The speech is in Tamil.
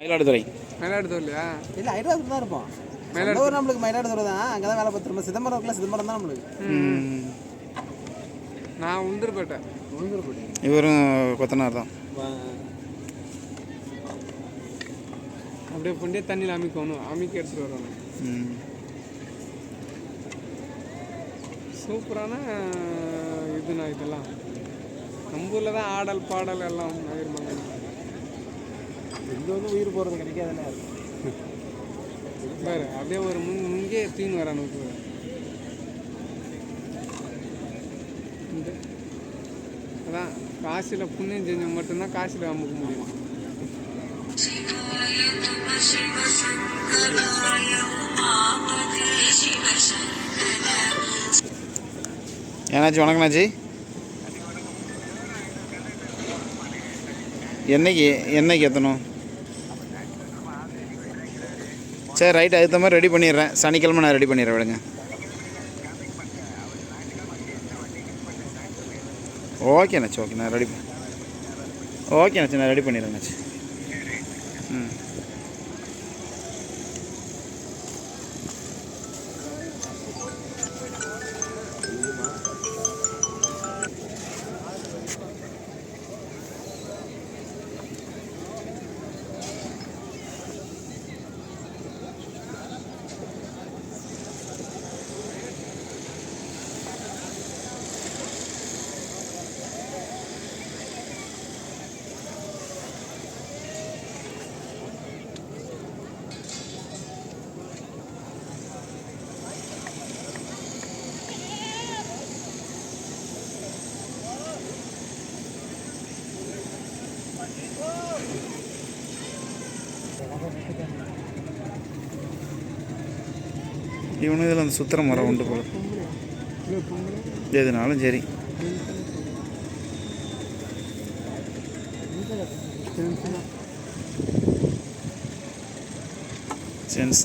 மயிலாடுதுறை. மயிலாடுதுறை இல்லையா இல்லை ஹைதராபாத் தான் இருப்போம். ஊர் நம்மளுக்கு மயிலாடுதுறை தான். அங்கே தான் வேலை பார்த்துருப்போம் சிதம்பரம் இருக்குல்ல சிதம்பரம் தான் நம்மளுக்கு. நான் உளுந்தூர்பேட்டை. உளுந்தூர்பேட்டை. இவரும் கொத்தனார் தான். அப்படியே கொண்டே தண்ணியில் அமைக்கணும் அமைக்க எடுத்துகிட்டு வரணும். சூப்பரான இதுண்ணா இதெல்லாம். நம்ம ஊரில் தான் ஆடல் பாடல் எல்லாம் ஆயிருமாங்க இங்கே வந்து உயிர் போகிறது கிடைக்காதுல்ல வேறு அப்படியே ஒரு முன் முங்கே தீன் வரானு இந்த அதான் காசில் புண்ணியம் செஞ்ச மட்டும்தான் காசில் அமுக்க முடியும். ஏனாச்சி வணக்கம்னாச்சி என்னைக்கு என்னைக்கு எத்தணும்? சரி ரைட் அதுக்கு மாதிரி ரெடி பண்ணிடுறேன். சனிக்கிழமை நான் ரெடி பண்ணிடுறேன் விடுங்க. ஓகே நச்சு ஓகே நான் ரெடி ஓகே நச்சு நான் ரெடி பண்ணிடுறேன் நச்சு ம். இவனு இதில் அந்த சுத்திர மரம் உண்டு போல. எதுனாலும் சரி. சென்ஸ்